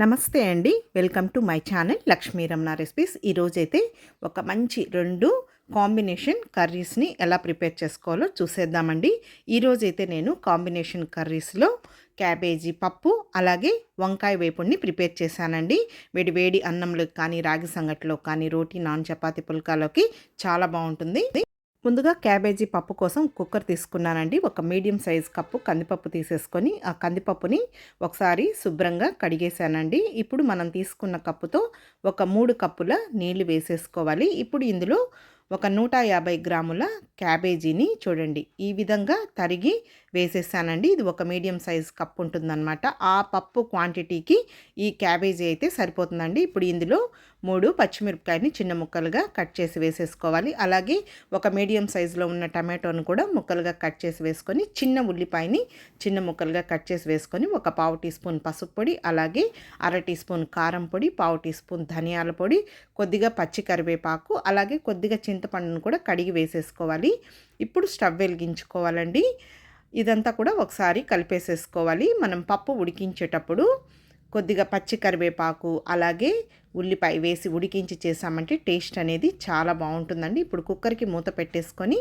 నమస్తే అండి. Welcome to my channel Lakshmi Ramana recipes. ఈరోజైతే ఒక మంచి రెండు కాంబినేషన్ కర్రీస్ని ఎలా ప్రిపేర్ చేసుకోవాలో చూసేద్దామండి. ఈరోజైతే నేను కాంబినేషన్ కర్రీస్లో క్యాబేజీ పప్పు అలాగే వంకాయ వేపుడిని ప్రిపేర్ చేశానండి. వేడి వేడి అన్నంలోకి కానీ రాగి సంగట్లో కానీ రోటీ నాన్ చపాతి పుల్కాలోకి చాలా బాగుంటుంది. ముందుగా క్యాబేజీ పప్పు కోసం కుక్కర్ తీసుకున్నానండి. ఒక మీడియం సైజ్ కప్పు కందిపప్పు తీసేసుకొని ఆ కందిపప్పుని ఒకసారి శుభ్రంగా కడిగేశానండి. ఇప్పుడు మనం తీసుకున్న కప్పుతో ఒక మూడు కప్పుల నీళ్ళు వేసేసుకోవాలి. ఇప్పుడు ఇందులో ఒక నూట యాభై గ్రాముల క్యాబేజీని చూడండి. ఈ విధంగా తరిగి వేసేసానండి. ఇది ఒక మీడియం సైజ్ కప్ ఉంటుందన్నమాట. ఆ పప్పు క్వాంటిటీకి ఈ క్యాబేజీ అయితే సరిపోతుందండి. ఇప్పుడు ఇందులో మూడు పచ్చిమిరపకాయని చిన్న ముక్కలుగా కట్ చేసి వేసేసుకోవాలి. అలాగే ఒక మీడియం సైజులో ఉన్న టమాటోను కూడా ముక్కలుగా కట్ చేసి వేసుకొని చిన్న ఉల్లిపాయని చిన్న ముక్కలుగా కట్ చేసి వేసుకొని ఒక పావు టీ స్పూన్ పసుపు పొడి అలాగే అర టీ స్పూన్ కారం పొడి పావు టీ స్పూన్ ధనియాల పొడి కొద్దిగా పచ్చి కరివేపాకు అలాగే కొద్దిగా చింతపండును కూడా కడిగి వేసేసుకోవాలి. ఇప్పుడు స్టవ్ వెలిగించుకోవాలండి. ఇదంతా కూడా ఒకసారి కలిపేసేసుకోవాలి. మనం పప్పు ఉడికించేటప్పుడు కొద్దిగా పచ్చి కరివేపాకు అలాగే ఉల్లిపాయ వేసి ఉడికించి చేసామంటే టేస్ట్ అనేది చాలా బాగుంటుందండి. ఇప్పుడు కుక్కర్కి మూత పెట్టేసుకొని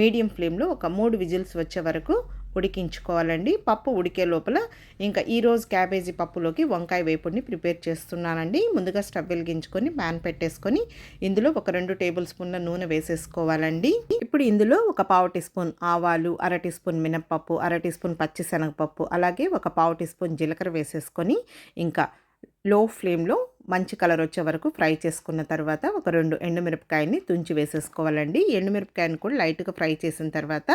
మీడియం ఫ్లేమ్లో ఒక మూడు విజిల్స్ వచ్చే వరకు ఉడికించుకోవాలండి. పప్పు ఉడికే లోపల ఇంకా ఈరోజు క్యాబేజీ పప్పులోకి వంకాయ వేపుడిని ప్రిపేర్ చేస్తున్నానండి. ముందుగా స్టవ్ వెలిగించుకొని ప్యాన్ పెట్టేసుకొని ఇందులో ఒక రెండు టేబుల్ స్పూన్ల నూనె వేసేసుకోవాలండి. ఇప్పుడు ఇందులో ఒక పావు టీ స్పూన్ ఆవాలు అర టీ స్పూన్ మినప్పప్పు అర టీ స్పూన్ పచ్చిశనగపప్పు అలాగే ఒక పావు టీ స్పూన్ జీలకర్ర వేసేసుకొని ఇంకా లో ఫ్లేమ్లో మంచి కలర్ వచ్చే వరకు ఫ్రై చేసుకున్న తర్వాత ఒక రెండు ఎండుమిరపకాయని తుంచి వేసేసుకోవాలండి. ఎండుమిరపకాయని కూడా లైట్గా ఫ్రై చేసిన తర్వాత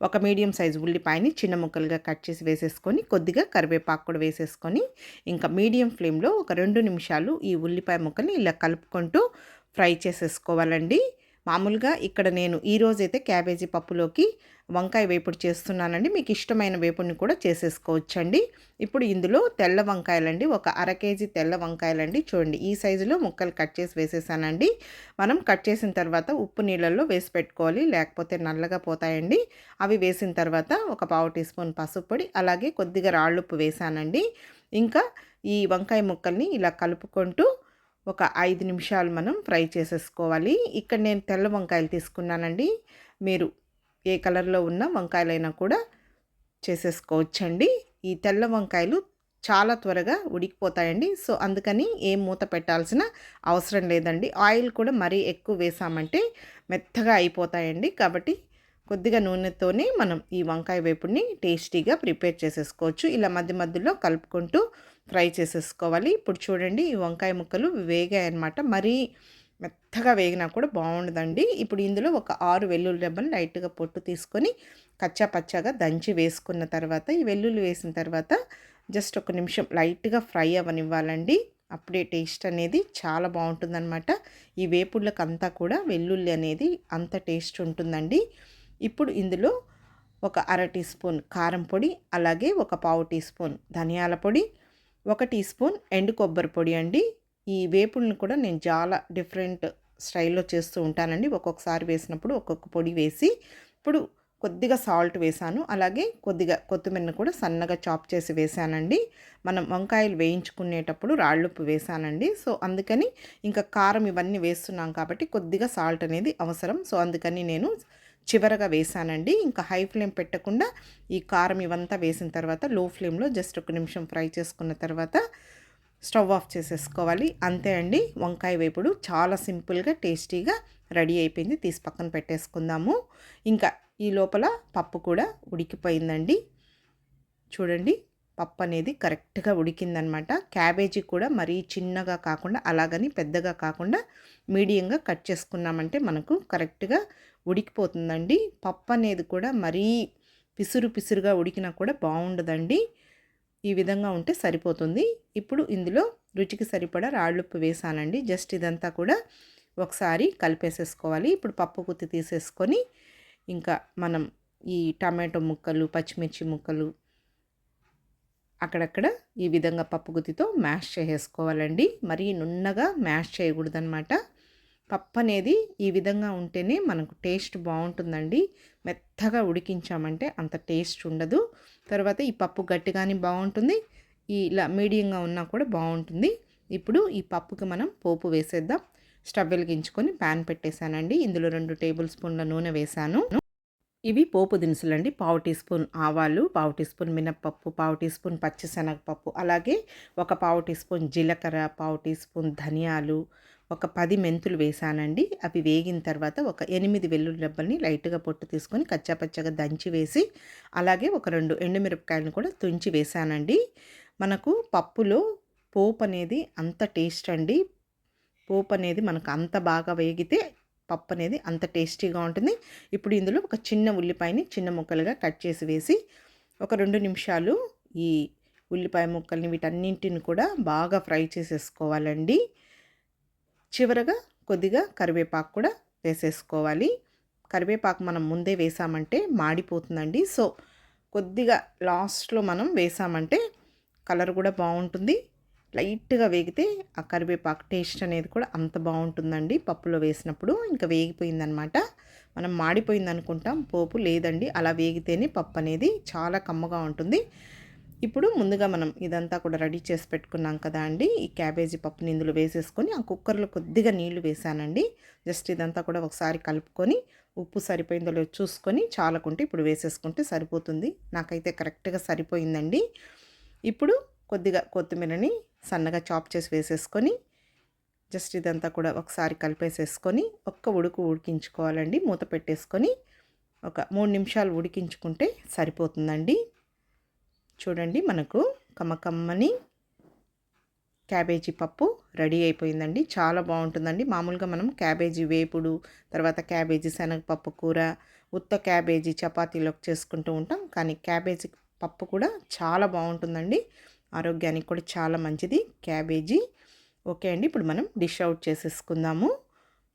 ఒక మీడియం సైజు ఉల్లిపాయని చిన్న ముక్కలుగా కట్ చేసి వేసేసుకొని కొద్దిగా కరివేపాకు కూడా వేసేసుకొని ఇంకా మీడియం ఫ్లేమ్లో ఒక రెండు నిమిషాలు ఈ ఉల్లిపాయ ముక్కల్ని ఇలా కలుపుకుంటూ ఫ్రై చేసేసుకోవాలండి. మామూలుగా ఇక్కడ నేను ఈరోజైతే క్యాబేజీ పప్పులోకి వంకాయ వేపుడు చేస్తున్నానండి. మీకు ఇష్టమైన వేపుడిని కూడా చేసేసుకోవచ్చండి. ఇప్పుడు ఇందులో తెల్ల వంకాయలండి. ఒక అర కేజీ తెల్ల వంకాయలండి. చూడండి ఈ సైజులో ముక్కలు కట్ చేసి వేసేసానండి. మనం కట్ చేసిన తర్వాత ఉప్పు నీళ్ళల్లో వేసి పెట్టుకోవాలి. లేకపోతే నల్లగా పోతాయండి. అవి వేసిన తర్వాత ఒక పావు టీ స్పూన్ పసుపు పొడి అలాగే కొద్దిగా రాళ్ళుప్పు వేసానండి. ఇంకా ఈ వంకాయ ముక్కల్ని ఇలా కలుపుకుంటూ ఒక ఐదు నిమిషాలు మనం ఫ్రై చేసేసుకోవాలి. ఇక్కడ నేను తెల్ల వంకాయలు తీసుకున్నానండి. మీరు ఏ కలర్లో ఉన్న వంకాయలైనా కూడా చేసేసుకోవచ్చండి. ఈ తెల్ల వంకాయలు చాలా త్వరగా ఉడికిపోతాయండి. సో అందుకని ఏం మూత పెట్టాల్సిన అవసరం లేదండి. ఆయిల్ కూడా మరీ ఎక్కువ వేసామంటే మెత్తగా అయిపోతాయండి. కాబట్టి కొద్దిగా నూనెతోనే మనం ఈ వంకాయ వేపుడిని టేస్టీగా ప్రిపేర్ చేసేసుకోవచ్చు. ఇలా మధ్య మధ్యలో కలుపుకుంటూ ఫ్రై చేసేసుకోవాలి. ఇప్పుడు చూడండి ఈ వంకాయ ముక్కలు వేగాయి అనమాట మరీ మెత్తగా వేగినా కూడా బాగుండదండి. ఇప్పుడు ఇందులో ఒక ఆరు వెల్లుల్లి రెబ్బను లైట్గా పొట్టు తీసుకొని కచ్చా పచ్చాగా దంచి వేసుకున్న తర్వాత ఈ వెల్లుల్లి వేసిన తర్వాత జస్ట్ ఒక నిమిషం లైట్గా ఫ్రై అవ్వనివ్వాలండి. అప్పుడే టేస్ట్ అనేది చాలా బాగుంటుందన్నమాట. ఈ వేపుళ్ళకి అంతా కూడా వెల్లుల్లి అనేది అంత టేస్ట్ ఉంటుందండి. ఇప్పుడు ఇందులో ఒక అర టీ స్పూన్ కారం పొడి అలాగే ఒక పావు టీ స్పూన్ ధనియాల పొడి ఒక టీ స్పూన్ ఎండు కొబ్బరి పొడి అండి. ఈ వేపుల్ని కూడా నేను చాలా డిఫరెంట్ స్టైల్లో చేస్తూ ఉంటానండి. ఒక్కొక్కసారి వేసినప్పుడు ఒక్కొక్క పొడి వేసి ఇప్పుడు కొద్దిగా సాల్ట్ వేసాను. అలాగే కొద్దిగా కొత్తిమీరను కూడా సన్నగా చాప్ చేసి వేసానండి. మనం వంకాయలు వేయించుకునేటప్పుడు రాళ్ళుప్పు వేసానండి. సో అందుకని ఇంకా కారం ఇవన్నీ వేస్తున్నాం కాబట్టి కొద్దిగా సాల్ట్ అనేది అవసరం. సో అందుకని నేను చివరగా వేసానండి. ఇంకా హై ఫ్లేమ్ పెట్టకుండా ఈ కారం ఇవంతా వేసిన తర్వాత లో ఫ్లేమ్లో జస్ట్ ఒక నిమిషం ఫ్రై చేసుకున్న తర్వాత స్టవ్ ఆఫ్ చేసేసుకోవాలి. అంతే అండి. వంకాయ వేపుడు చాలా సింపుల్గా టేస్టీగా రెడీ అయిపోయింది. తీసి పక్కన పెట్టేసుకుందాము. ఇంకా ఈ లోపల పప్పు కూడా ఉడికిపోయిందండి. చూడండి పప్పు అనేది కరెక్ట్గా ఉడికిందనమాట. క్యాబేజీ కూడా మరీ చిన్నగా కాకుండా అలాగని పెద్దగా కాకుండా మీడియంగా కట్ చేసుకున్నామంటే మనకు కరెక్ట్గా ఉడికిపోతుందండి. పప్పు అనేది కూడా మరీ పిసురు పిసురుగా ఉడికినా కూడా బాగుండదండి. ఈ విధంగా ఉంటే సరిపోతుంది. ఇప్పుడు ఇందులో రుచికి సరిపడా రాళ్ళుప్పు వేసానండి. జస్ట్ ఇదంతా కూడా ఒకసారి కలిపేసేసుకోవాలి. ఇప్పుడు పప్పు కుత్తి తీసేసుకొని ఇంకా మనం ఈ టమాటో ముక్కలు పచ్చిమిర్చి ముక్కలు అక్కడక్కడ ఈ విధంగా పప్పు గుత్తితో మ్యాష్ చేసేసుకోవాలండి. మరీ నున్నగా మ్యాష్ చేయకూడదనమాట పప్పు అనేది ఈ విధంగా ఉంటేనే మనకు టేస్ట్ బాగుంటుందండి. మెత్తగా ఉడికించామంటే అంత టేస్ట్ ఉండదు. తర్వాత ఈ పప్పు గట్టిగానే బాగుంటుంది. ఈ ఇలా మీడియంగా ఉన్నా కూడా బాగుంటుంది. ఇప్పుడు ఈ పప్పుకి మనం పోపు వేసేద్దాం. స్టవ్ వెలిగించుకొని ప్యాన్ పెట్టేశానండి. ఇందులో రెండు టేబుల్ స్పూన్ల నూనె వేశాను. ఇవి పోపు దినుసులండి. పావు టీ స్పూన్ ఆవాలు పావు టీ స్పూన్ మినప్పప్పు పావు టీ స్పూన్ పచ్చిశనగపప్పు అలాగే ఒక పావు టీ స్పూన్ జీలకర్ర పావు టీ స్పూన్ ధనియాలు ఒక పది మెంతులు వేసానండి. అవి వేగిన తర్వాత ఒక ఎనిమిది వెల్లుల్లెబ్బల్ని లైట్గా పొట్టు తీసుకొని కచ్చాపచ్చగా దంచి వేసి అలాగే ఒక రెండు ఎండుమిరపకాయలను కూడా తుంచి వేసానండి. మనకు పప్పులో పోపు అనేది అంత టేస్ట్ అండి. పోపు అనేది మనకు అంత బాగా వేగితే పప్పు అనేది అంత టేస్టీగా ఉంటుంది. ఇప్పుడు ఇందులో ఒక చిన్న ఉల్లిపాయని చిన్న ముక్కలుగా కట్ చేసి వేసి ఒక రెండు నిమిషాలు ఈ ఉల్లిపాయ ముక్కల్ని వీటన్నింటిని కూడా బాగా ఫ్రై చేసేసుకోవాలండి. చివరగా కొద్దిగా కరివేపాకు కూడా వేసేసుకోవాలి. కరివేపాకు మనం ముందే వేసామంటే మాడిపోతుందండి. సో కొద్దిగా లాస్ట్లో మనం వేసామంటే కలర్ కూడా బాగుంటుంది. లైట్గా వేగితే ఆ కరివేపాకు టేస్ట్ అనేది కూడా అంత బాగుంటుందండి. పప్పులో వేసినప్పుడు ఇంకా వేగిపోయిందనమాట. మనం మాడిపోయింది అనుకుంటాం పోపు లేదండి. అలా వేగితేనే పప్పు అనేది చాలా కమ్మగా ఉంటుంది. ఇప్పుడు ముందుగా మనం ఇదంతా కూడా రెడీ చేసి పెట్టుకున్నాం కదా అండి. ఈ క్యాబేజీ పప్పుని ఇందులో వేసేసుకొని ఆ కుక్కర్లో కొద్దిగా నీళ్ళు వేసానండి. జస్ట్ ఇదంతా కూడా ఒకసారి కలుపుకొని ఉప్పు సరిపోయిందో లేదో చూసుకొని చాలకుంటే ఇప్పుడు వేసేసుకుంటే సరిపోతుంది. నాకైతే కరెక్ట్గా సరిపోయిందండి. ఇప్పుడు కొద్దిగా కొత్తిమీరని సన్నగా చాప్ చేసి వేసేసుకొని జస్ట్ ఇదంతా కూడా ఒకసారి కలిపేసేసుకొని ఒక్క ఉడుకు ఉడికించుకోవాలండి. మూత పెట్టేసుకొని ఒక మూడు నిమిషాలు ఉడికించుకుంటే సరిపోతుందండి. చూడండి మనకు కమ్మకమ్మని క్యాబేజీ పప్పు రెడీ అయిపోయిందండి. చాలా బాగుంటుందండి. మామూలుగా మనం క్యాబేజీ వేపుడు తర్వాత క్యాబేజీ శనగపప్పు కూర ఉత్త క్యాబేజీ చపాతీలోకి చేసుకుంటూ ఉంటాం. కానీ క్యాబేజీ పప్పు కూడా చాలా బాగుంటుందండి. ఆరోగ్యానికి కూడా చాలా మంచిది. క్యాబేజీ ఓకే అండి. ఇప్పుడు మనం డిష్ అవుట్ చేసేసుకుందాము.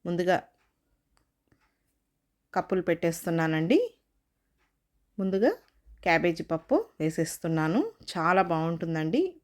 ముందుగా కప్పులు పెట్టేస్తున్నానండి. ముందుగా క్యాబేజీ పప్పు వేసేస్తున్నాను. చాలా బాగుంటుందండి.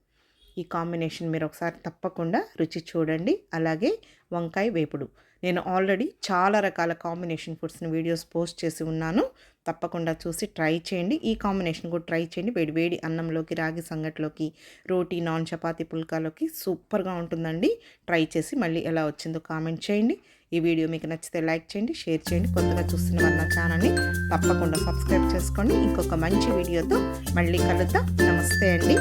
ఈ కాంబినేషన్ మీరు ఒకసారి తప్పకుండా రుచి చూడండి. అలాగే వంకాయ వేపుడు. నేను ఆల్రెడీ చాలా రకాల కాంబినేషన్ ఫుడ్స్ని వీడియోస్ పోస్ట్ చేసి ఉన్నాను. తప్పకుండా చూసి ట్రై చేయండి. ఈ కాంబినేషన్ కూడా ట్రై చేయండి. వేడి వేడి అన్నంలోకి రాగి సంగట్లోకి రోటీ నాన్ చపాతి పుల్కాలోకి సూపర్గా ఉంటుందండి. ట్రై చేసి మళ్ళీ ఎలా వచ్చిందో కామెంట్ చేయండి. ఈ వీడియో మీకు నచ్చితే లైక్ చేయండి షేర్ చేయండి. కొత్తగా చూస్తున్న వారు నా ఛానల్ని తప్పకుండా సబ్స్క్రైబ్ చేసుకోండి. ఇంకొక మంచి వీడియోతో మళ్ళీ కలుద్దాం. నమస్తే అండి.